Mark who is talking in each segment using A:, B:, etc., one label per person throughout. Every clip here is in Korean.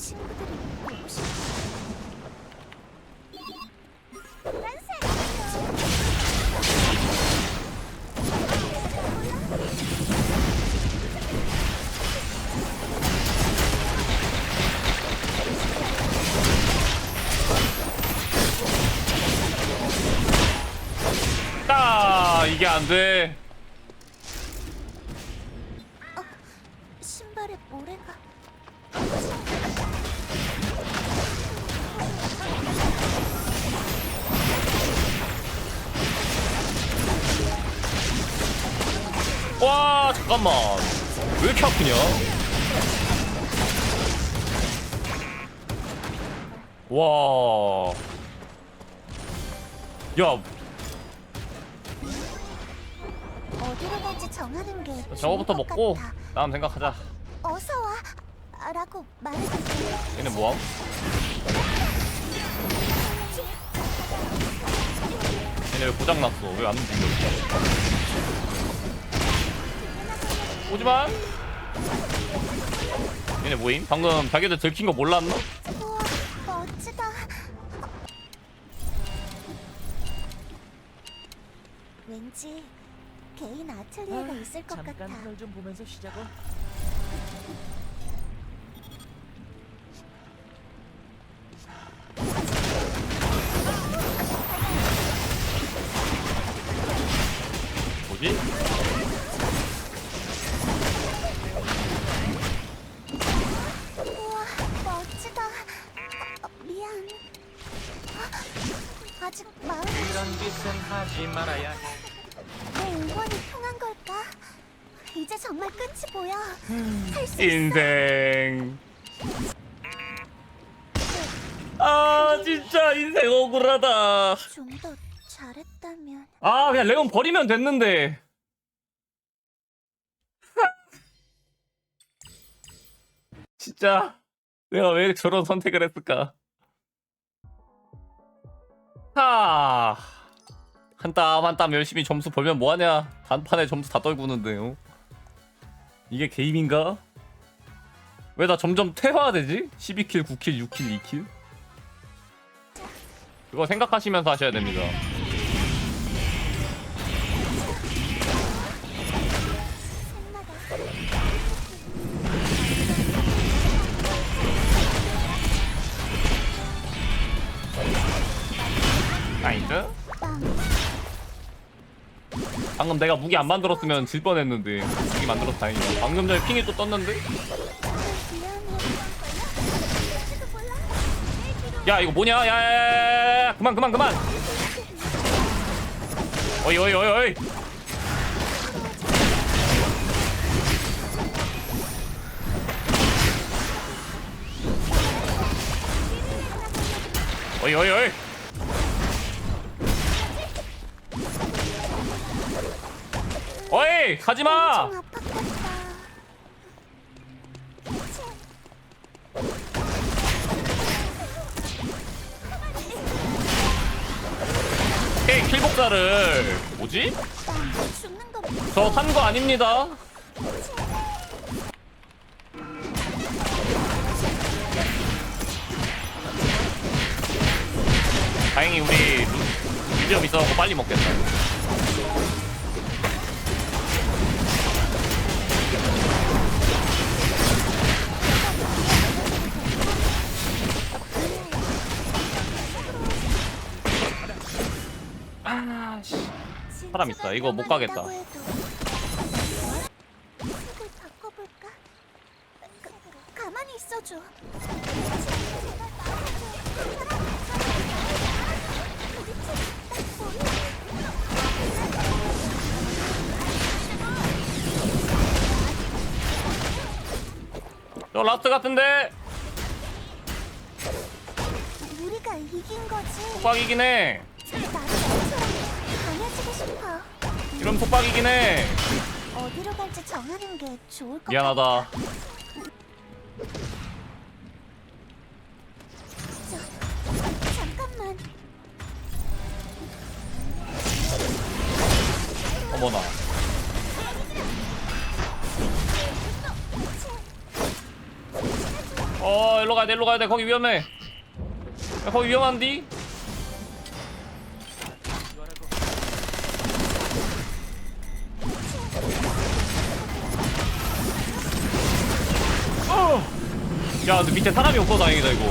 A: 친구들이 보고 싶어. 란세!
B: 따 이게 안 돼
A: 신발에 모래가.
B: 와 잠깐만 왜 이렇게 아프냐 와. 야,
A: 어디로 갈지 정하는 게
B: 저거부터
A: 것
B: 먹고
A: 같아.
B: 다음 생각하자.
A: 어서 와. 아, 라고 말해줄게.
B: 얘네 뭐함? 얘네 왜 고장났어? 왜 안 움직여? 오지마! 얘네 뭐임? 방금 자기들 들킨 거 몰랐나?
A: 우와, 멋지다. 왠지 개인 아틀리에가 있을 것 같아.
C: 잠깐 하늘 좀 보면서 쉬자고.
B: 인생. 아, 진짜 인생 억울하다.
A: 좀 더 잘했다면.
B: 아, 그냥 레온 버리면 됐는데. 진짜 내가 왜 저런 선택을 했을까? 하. 한땀 한 땀 열심히 점수 벌면 뭐하냐? 단판에 점수 다 떨구는데요. 이게 게임인가? 왜 나 점점 퇴화되지? 12킬, 9킬, 6킬, 2킬? 그거 생각하시면서 하셔야 됩니다. 방금 내가 무기 안 만들었으면 질 뻔했는데 무기 만들어서 다행이다. 방금 전에 핑이 또 떴는데? 야 이거 뭐냐? 야야야야 그만 그만 그만. 어이 어이 어이 어이. 어이 어이 어이. 어이 가지마.
A: 엄청 아팠겠다. 그치?
B: 오케이 킬복사를 뭐지?
A: 빵. 죽는
B: 거저산거 아닙니다. 다행히 우리 미디엄 있어갖고 빨리 먹겠다. 사람 있다. 이거 못 가겠다.
A: 색을 바꿔볼까? 가, 가만히 있어줘.
B: 저 라스트 같은데
A: 우리가 이긴 거지.
B: 속박이긴 해. 이런 속박이긴 해.
A: 어디로 갈지 정하는 게 좋을 것.
B: 미안하다.
A: 잠깐만.
B: 어머나. 어 일로 가야 돼 일로 가야 돼 거기 위험해 야, 거기 위험한디? 야 근데 밑에 사람이 없어 다행이다 이거.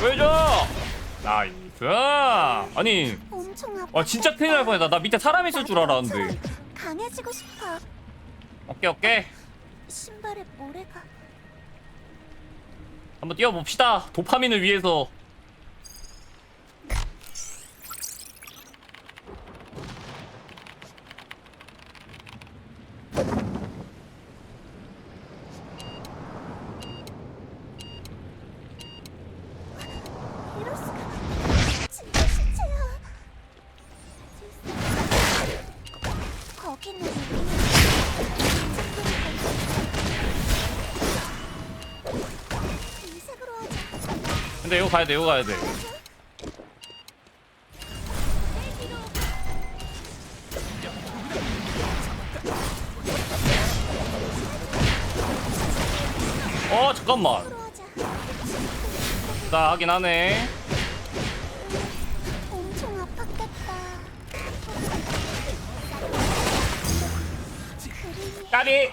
B: 왜줘! 나이스! 아니
A: 엄청 아파.
B: 아 진짜 큰일 날 뻔했다. 나 밑에 사람 있을 줄 알았는데.
A: 강해지고 싶어.
B: 오케이 오케이.
A: 신발에 모래가.
B: 한번 뛰어봅시다. 도파민을 위해서
A: 이럴 수가. 진짜 시체야. 거기는 이색으로 하자.
B: 근데 이거 가야 돼 이거 가야 돼 어 잠깐만. 나 하긴 하네 까비.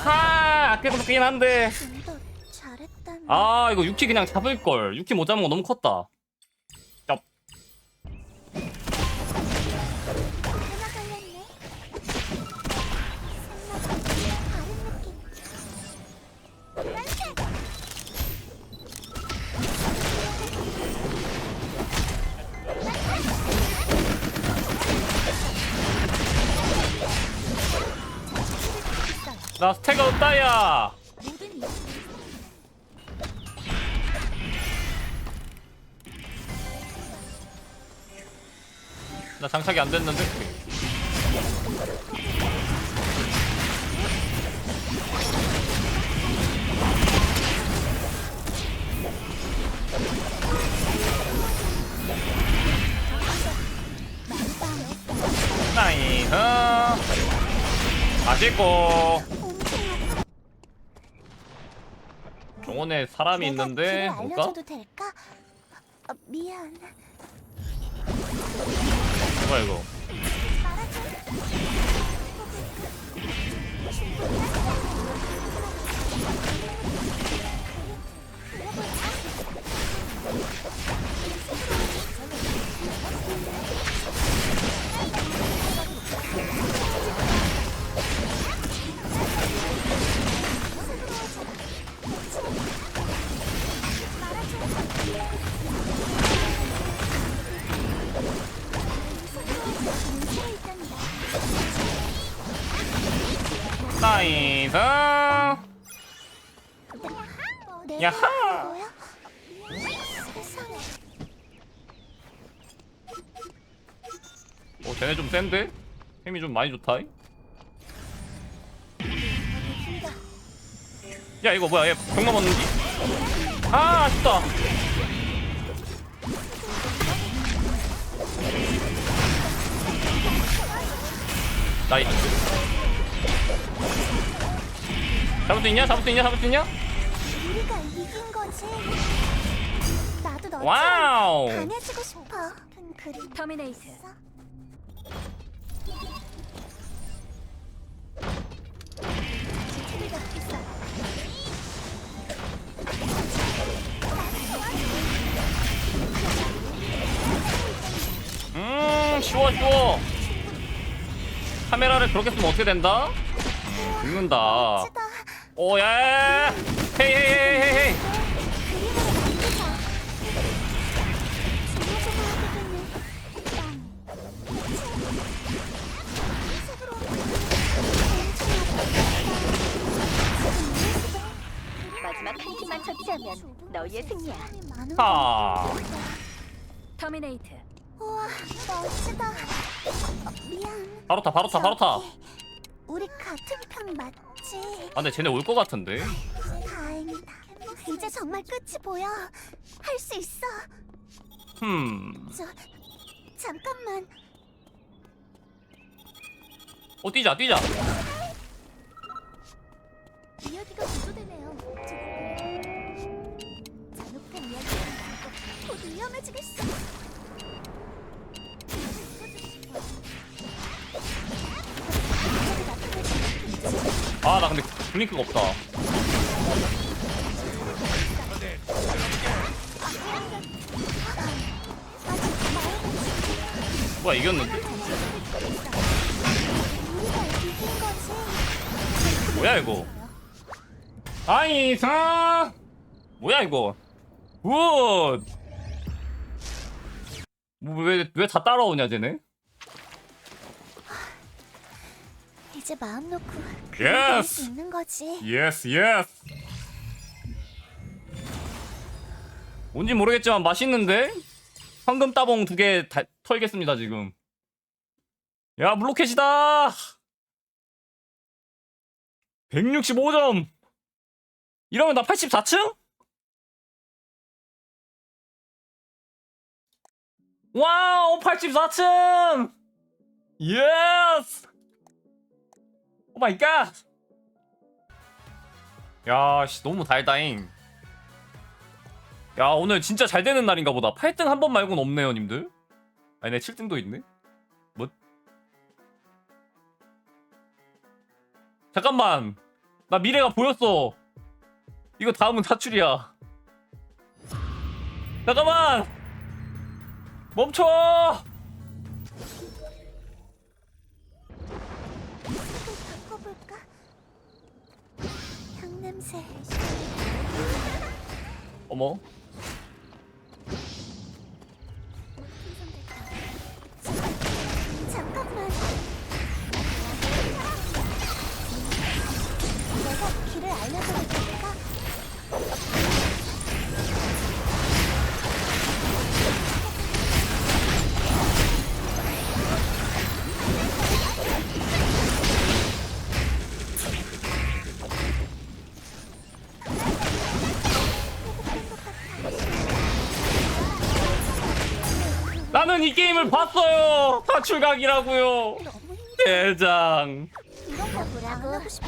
B: 하 아껴서 먹긴 한데. 아 이거 유키 그냥 잡을걸. 유키 못 잡은 거 너무 컸다
A: 나
B: 스태가 없다 야.
A: 모든
B: 이나 장착이 안 됐는데? 나이스. 맛있고
A: 엄청 아파.
B: 병원에 사람이
A: 내가
B: 있는데
A: 길을
B: 볼까?
A: 알려줘도 될까? 어, 미안.
B: 뭐야 이거. 야하!
A: 뭐야? 세상에.
B: 어 쟤네 좀 센데? 힘이 좀 많이 좋다 야 이거 뭐야 얘병 넘었는지? 아 아쉽다 나이스 잡을 수 있냐? 잡을 수 있냐? 잡을 수 있냐?
A: 우리가 이긴 거지. 나도 너처럼
B: 와우
A: 강해지고 싶어. 그림
D: 터미네이트
A: 있어? 지체리가 있어.
B: 음 쉬워 쉬워 카메라를 그렇게 쓰면 어떻게 된다? 음, 죽는다
A: 치다.
B: 오야 헤이 헤이 헤이 헤이
D: 마지막 한 팀만 처치하면 너희의 승리야.
B: 하
D: 터미네이트
A: 우와 멋지다. 어, 미안.
B: 바로 타 바로 타 바로 타
A: 저기, 우리 같은 편 맞지?
B: 아 근데 쟤네 올 것 같은데
A: 다행이다. 이제 정말 끝이 보여. 할 수 있어.
B: 흠.
A: 저 잠깐만.
B: 어 뛰자 뛰자. 이야기가 구조되네요. 잔혹한 이야기가 곧 위험해지겠어. 아 나 근데 블링크가 없다. 뭐야 이겼는데? 뭐야 이거? 아이 사! 뭐야 이거? 굿! 왜왜 다 따라오냐 쟤네?
A: 이제 마음 놓고. 할수 있는 거지.
B: 예스 예스 뭔지 모르겠지만 맛있는데? 황금 따봉 두 개 털겠습니다 지금 야 블로켓이다 165점 이러면 나 84층? 와우 84층 예스 오 마이 갓 야, 씨, 너무 달다잉. 야, 오늘 진짜 잘 되는 날인가 보다. 8등 한 번 말고는 없네요, 님들. 아니, 내 7등도 있네. 뭐? 잠깐만. 나 미래가 보였어. 이거 다음은 타출이야. 잠깐만! 멈춰!
A: 바꿔볼까? 향 냄새.
B: 어머. 나는 이 게임을 봤어요! 타출각이라고요!
A: 너무 힘들어.
B: 대장.
A: 이런 거 뭐라고? 안 하고 싶어.